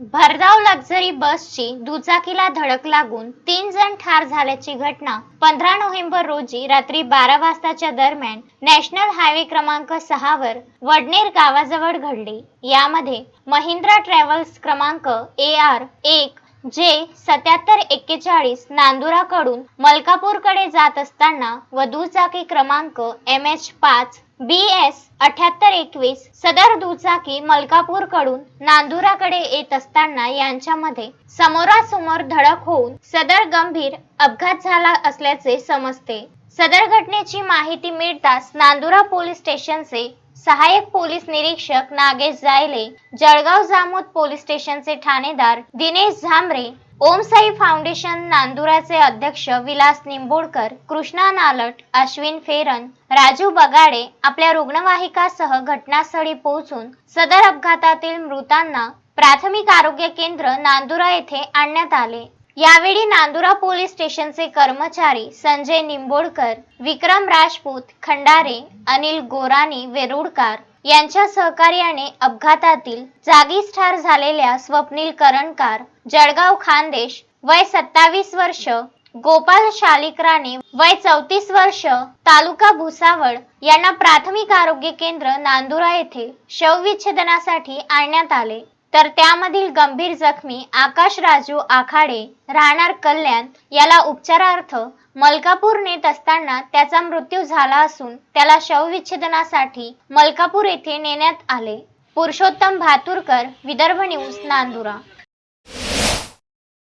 भरधाव लक्झरी बसची दुचाकीला धडक लागून तीन जण ठार झाल्याची घटना पंधरा नोव्हेंबर रोजी रात्री बारा वाजताच्या दरम्यान नॅशनल हायवे क्रमांक सहावर वडनेर गावाजवळ घडली. यामध्ये महिंद्रा ट्रॅव्हल्स क्रमांक ए आर एक जे सत्याहत्तर एक्केचाळीस नांदुराकडून मलकापूरकडे जात असताना व दुचाकी क्रमांक एम एच पाच बी एस अठ्याहत्तर एकवीस सदर दुचाकी मलकापूरकडून नांदुराकडे येत असताना यांच्यामध्ये समोरासमोर धडक होऊन सदर गंभीर अपघात झाला असल्याचे समजते. सदर घटनेची माहिती मिळताच नांदुरा पोलीस स्टेशनचे सहाय्यक पोलीस निरीक्षक नागेश जायले जळगाव जामोद पोलीस स्टेशनचे ठाणेदार दिनेश झांबरे ओम साई फाउंडेशन नांदुराचे अध्यक्ष विलास निंबोडकर कृष्णा नालट अश्विन फेरन राजू बगाडे आपल्या रुग्णवाहिकासह घटनास्थळी पोहोचून सदर अपघातातील मृतांना प्राथमिक आरोग्य केंद्र नांदुरा येथे आणण्यात आले. यावेळी नांदुरा पोलीस स्टेशनचे कर्मचारी संजय निंबोडकर विक्रम राजपूत खंडारे अनिल गोरानी वेरुडकार यांच्या सहकार्याने अपघातातील जागीच ठार झालेल्या स्वप्नील करणकार जळगाव खानदेश वय सत्तावीस वर्ष गोपाल शालिक राणे वय चौतीस वर्ष तालुका भुसावळ यांना प्राथमिक आरोग्य केंद्र नांदुरा येथे शवविच्छेदनासाठी आणण्यात आले. तर त्यामधील गंभीर जखमी आकाश राजू आखाडे राहणार कल्याण याला उपचारार्थ मलकापूर नेत असताना त्याचा मृत्यू झाला असून त्याला शवविच्छेदनासाठी मलकापूर येथे नेण्यात आले. पुरुषोत्तम भातुरकर विदर्भ न्यूज नांदुरा.